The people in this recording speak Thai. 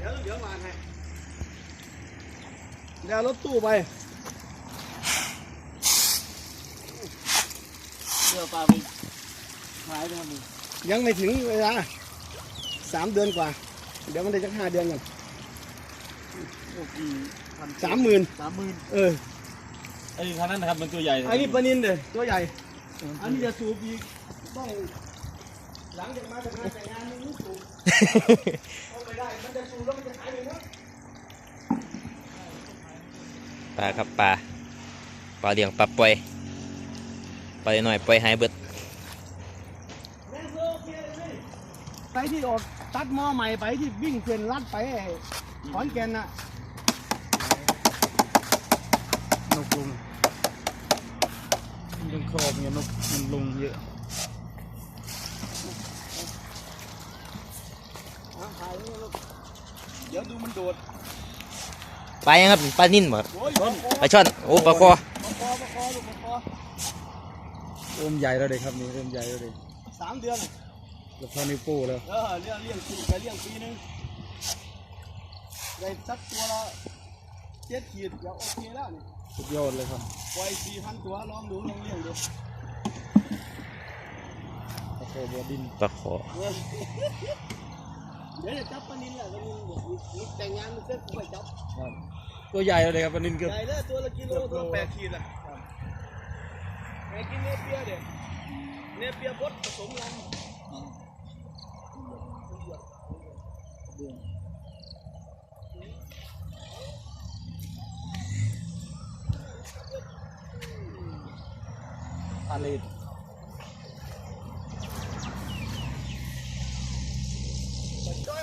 เดี๋ยวเดี๋ยวมาให้เดี๋ยวรถตู้ไปเดี๋ยวปลาไปขายไปทำมึงยังไม่ถึงเวลาสามเดือนกว่า เดี๋ยวมันได้จักห้าเดือนกันโอ้กี่พันสามหมื่นสามหมื่นเออไอ้คันนั้นนะครับมันตัวใหญ่อันนี้ปลานินเด้อตัวใหญ่ อันนี้จะสูบอีกต้องหลังจากมาจากงานแต่งงานมึงสูบเอาไปได้ มันจะสูบแล้วมันจะขายเลยนะ ป ลาครับปลาปลาเลี้ยงปลาปล่อยปลาหน่อยปล่อยหายเบิดแม่งเลิกเพี้ยเลยไปที่ออกตัดหม้อใหม่ไปที่วิ่งเส้นลัดไปไอ้ขอนแก่นน่ะนกลุงยังครอบเนี่ยนกมันลงเยอะอะถ่ายไว้ลูกเดี๋ยวดูมันโดด ปลายังครับปลานิ่นบ่โอ้ยปลาคอปลาช่อนโอ้ปลาคอปลาคอปลาคอลูกปลาคอเริ่มใหญ่แล้วเลยครับนี่เริ่มใหญ่แล้วเลยสามเดือนแล้วพอนิ้วโป้แล้วเออเลี้ยงเลี้ยงปีไปเลี้ยงปีหนึงได้สักตัวละเจ็ดขีดเดี๋ยวโอเคแล้วนี่สุดยอดเลยครับปล่อยสี่พันตัวลองดูลองเลี้ยงดูตะโกบัวดินปลาคอ เออเดี๋ยวจะจับปลานินแหละปลานินบอกมีแต่งงานมันเสร็จกูไปจับครับตัวใหญ่แล้วเลยครับปลานินเกือบใหญ่เลยตัวละกิโลตัวละแปดขีดอะไงกินเนเปียเดี๋ยวเนเปียบดผสมลำอาเลดจ้อยเอารถเข้าหัวหาเราอย่างนี้เด้ออ่ารถเด้อรถเอาไปให้นะอันนี้ใหญ่เล